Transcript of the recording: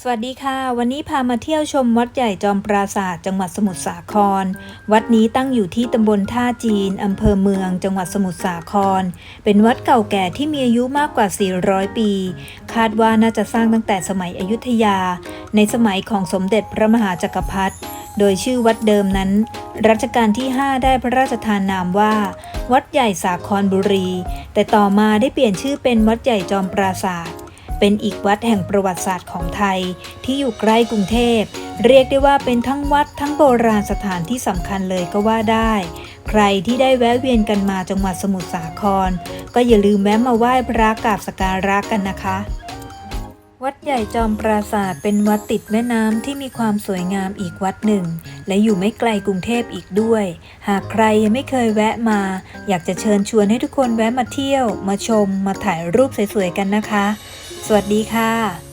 สวัสดีค่ะ วันนี้พามาเที่ยวชมวัดใหญ่จอมปราสาทจังหวัดสมุทรสาคร วัดนี้ตั้งอยู่ที่ตำบลท่าจีนอำเภอเมือง จังหวัดสมุทรสาคร เป็นวัดเก่าแก่ที่มีอายุมากกว่า 400 ปี คาดว่าน่าจะสร้างตั้งแต่สมัยอยุธยา ในสมัยของสมเด็จพระมหาจักรพรรดิโดยชื่อวัดเดิมนั้น รัชกาลที่ 5 ได้พระราชทานนามว่า วัดใหญ่สาครบุรี แต่ต่อมาได้เปลี่ยนชื่อเป็นวัดใหญ่จอมปราสาท เป็นอีกวัดแห่งประวัติศาสตร์ของไทยที่อยู่ใกล้กรุงเทพ เรียกได้ว่าเป็นทั้งวัดทั้งโบราณสถานที่สำคัญเลยก็ว่าได้ ใครที่ได้แวะเวียนกันมาจังหวัดสมุทรสาคร ก็อย่าลืมแวะมาไหว้พระกราบสการะกันนะคะวัดใหญ่จอมปราสาทเป็นวัดติดแม่น้ำที่มีความสวยงามอีกวัดหนึ่ง และอยู่ไม่ไกลกรุงเทพอีกด้วย หากใครยังไม่เคยแวะมา อยากจะเชิญชวนให้ทุกคนแวะมาเที่ยว มาชม มาถ่ายรูปสวยๆกันนะคะ สวัสดีค่ะ